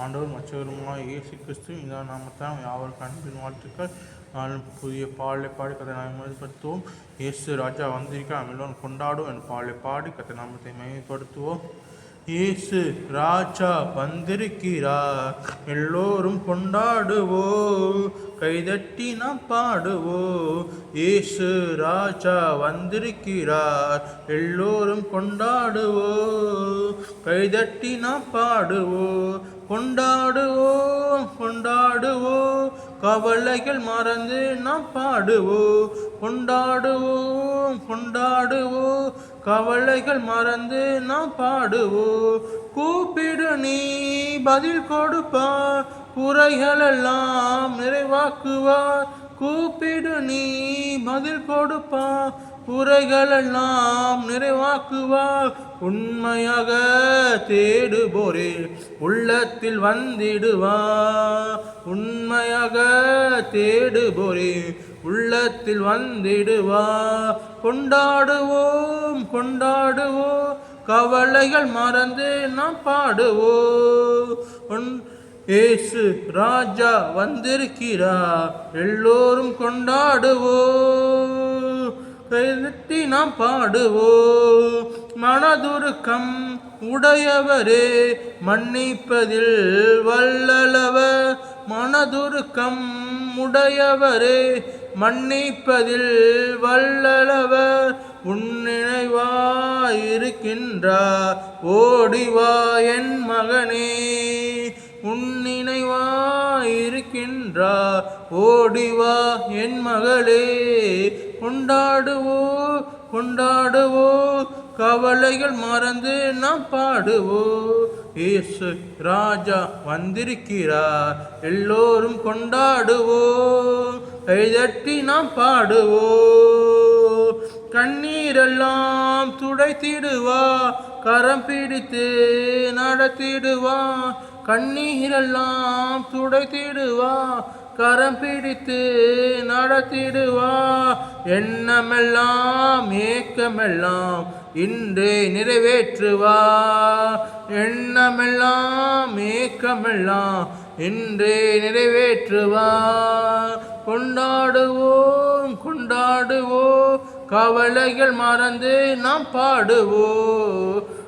ஆண்டவர் மற்றவருமா இயேசு கிறிஸ்து இந்த நாமத்தான் யாவருக்கு அன்பின் வாழ்த்துக்கள். நான் புதிய பாடலை பாடி கதை நாம் மேம்படுத்துவோம் இயேசு ராஜா வந்திருக்க நாம் எல்லோரும் கொண்டாடுவோம் என் பாடலை பாடி கதை நாமத்தை மேம்படுத்துவோம் இயேசு ராஜா வந்திருக்கிறார். எல்லோரும் கொண்டாடுவோம். கைதட்டி நாம் பாடுவோ இயேசு ராஜா வந்திருக்கிறார். எல்லோரும் கொண்டாடுவோ கைதட்டி நாம் பாடுவோ கொண்டாடுவோம் கொண்டாடுவோம். கவலைகள் மறந்து நாம் பாடுவோம். கொண்டாடுவோம் கொண்டாடுவோம். கவலைகள் மறந்து நாம் பாடுவோம். கூப்பிடு நீ பதில் கொடுப்பார். குறைகளெல்லாம் நிறைவாக்குவார். கூப்பிடு நீ பதில் கொடுப்பா குறைகளெல்லாம் நிறைவாக்குவார் உண்மையாக தேடுபோரே உள்ளத்தில் வந்திடுவா. உண்மையாக தேடுபோரே உள்ளத்தில் வந்திடுவா. கொண்டாடுவோம் கொண்டாடுவோம் கவலைகள் மறந்து நாம் பாடுவோம். உன் ஏசு ராஜா வந்திருக்கிறார். எல்லோரும் கொண்டாடுவோம். கைதட்டி நாம் பாடுவோம். மனதுருக்கம் உடையவரே மன்னிப்பதில் வல்லளவர் மனதுருக்கம் உடையவரே மன்னிப்பதில் வல்லளவர் உன்னினைவாயிருக்கின்றார் ஓடிவா என் மகனே. உன்னினைவாயிருக்கின்றார். ஓடிவா என் மகளே கொண்டாடுவோ கொண்டாடுவோ. கவலைகள் மறந்து நாம் பாடுவோ. இயேசு ராஜா வந்திருக்கிறார் எல்லோரும் கொண்டாடுவோ. கைதட்டி நாம் பாடுவோம் கண்ணீரெல்லாம் துடைத்திடுவா கரம் பிடித்து நடத்திடுவா. கண்ணீரெல்லாம் துடைத்திடுவா கரம் பிடித்து நடத்திடுவா. எண்ணமெல்லாம் ஏக்கமெல்லாம் இன்றே நிறைவேற்றுவா. எண்ணமெல்லாம் ஏக்கமெல்லாம் இன்றே நிறைவேற்றுவா. கொண்டாடுவோம் கொண்டாடுவோம் கவலைகள் மறந்து நாம் பாடுவோம்.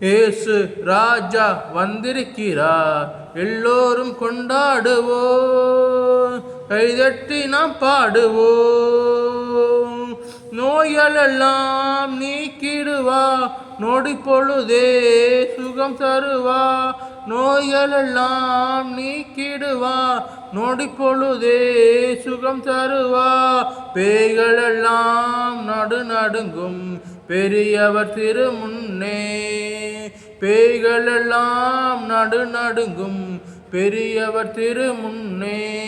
ஏசு ராஜா வந்திருக்கிறார். எல்லோரும் கொண்டாடுவோம். கைதட்டி நாம் பாடுவோம். நோய்களெல்லாம் நீக்கிடுவா. நொடி பொழுதே சுகம் தருவா. நோய்களெல்லாம் நீக்கிடுவா. நொடி பொழுதே சுகம் தருவா. பேய்களெல்லாம் நடு நடுங்கும் பெரியவர் திருமுன்னே பேய்களெல்லாம் நடு நடுங்கும் பெரியவர் திருமுன்னே.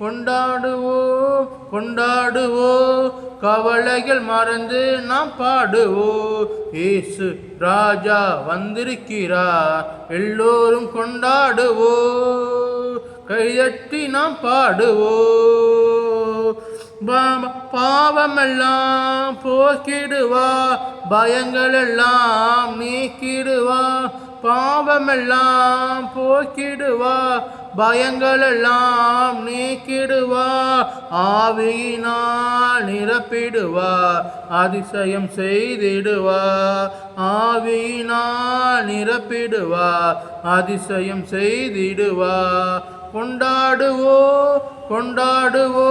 கொண்டாடுவோ கொண்டாடுவோ கவலைகள் மறந்து நாம் பாடுவோ. ஏசு ராஜா வந்திருக்கிறார் எல்லோரும் கொண்டாடுவோ. கையட்டி நாம் பாடுவோ. பாவமெல்லாம் போக்கிடுவா பயங்களெல்லாம் நீக்கிடுவா பாவமெல்லாம் போக்கிடுவா பயங்களெல்லாம் நீக்கிடுவா ஆவியினால் நிரப்பிடுவா அதிசயம் செய்திடுவா ஆவியினால் நிரப்பிடுவா அதிசயம் செய்திடுவா. கொண்டாடுவோ கொண்டாடுவோ